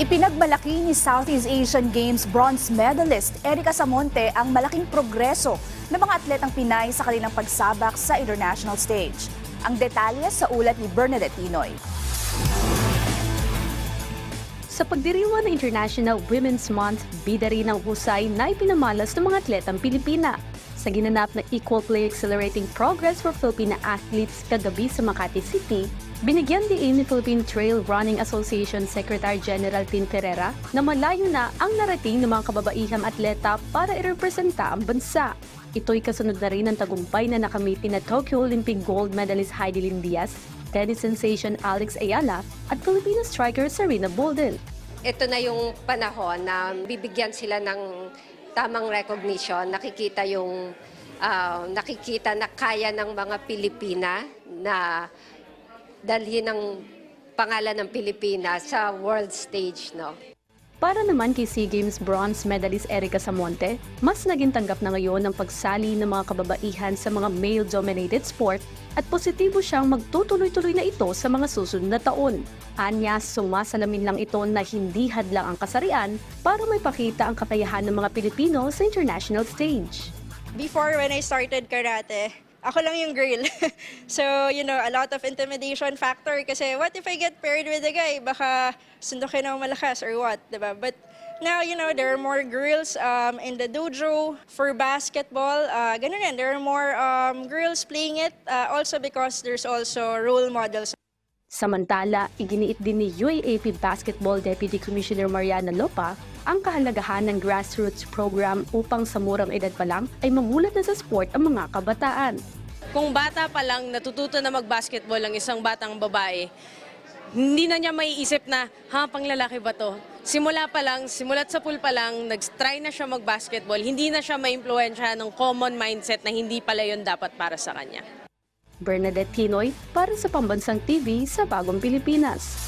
Ipinagmalaki ni Southeast Asian Games bronze medalist Erica Samonte ang malaking progreso ng mga atletang Pinay sa kanilang pagsabak sa international stage. Ang detalye sa ulat ni Bernadette Tinoy. Sa pagdiriwang ng International Women's Month, bida rin ang husay na ipinamalas ng mga atletang Pilipina. Sa ginanap na Equal Play Accelerating Progress for Filipina Athletes kagabi sa Makati City, binigyan din ni Philippine Trail Running Association Secretary General Tin Ferreira na malayo na ang narating ng mga kababaihang atleta para irepresenta ang bansa. Ito'y kasunod na rin ang tagumpay na nakamiti na Tokyo Olympic gold medalist Heidi Lim Diaz, tennis sensation Alex Ayala at Filipino striker Serena Bolden. ito na yung panahon na bibigyan sila ng tamang recognition, nakikita yung ah, nakikita na kaya ng mga Pilipina na dalhin ng pangalan ng Pilipinas sa world stage, no? Para naman kay SEA Games bronze medalist Erica Samonte, mas naging tanggap na ngayon ang pagsali ng mga kababaihan sa mga male-dominated sport at positibo siyang magtutuloy-tuloy na ito sa mga susunod na taon. Anya, sumasalamin lang ito na hindi hadlang ang kasarian para may pakita ang kakayahan ng mga Pilipino sa international stage. before when I started karate, ako lang yung girl. so, you know, a lot of intimidation factor kasi what if I get paired with a guy? Baka sundukin ako malakas or what, diba? But now, you know, there are more girls um, in the dojo for basketball. Uh, ganun yan, there are more um, girls playing it uh, also because there's also role models. Samantala, iginiit din ni UAAP Basketball Deputy Commissioner Mariana Lopa ang kahalagahan ng grassroots program upang sa murang edad pa lang ay mamulat na sa sport ang mga kabataan. kung bata pa lang natututo na mag-basketball ang isang batang babae, hindi na niya maiisip na, ha, pang lalaki ba to? Simula pa lang, simulat sa pool pa lang, nag-try na siya mag-basketball, hindi na siya ma-impluensya ng common mindset na hindi pala yun dapat para sa kanya. Bernadette Tinoy para sa Pambansang TV sa Bagong Pilipinas.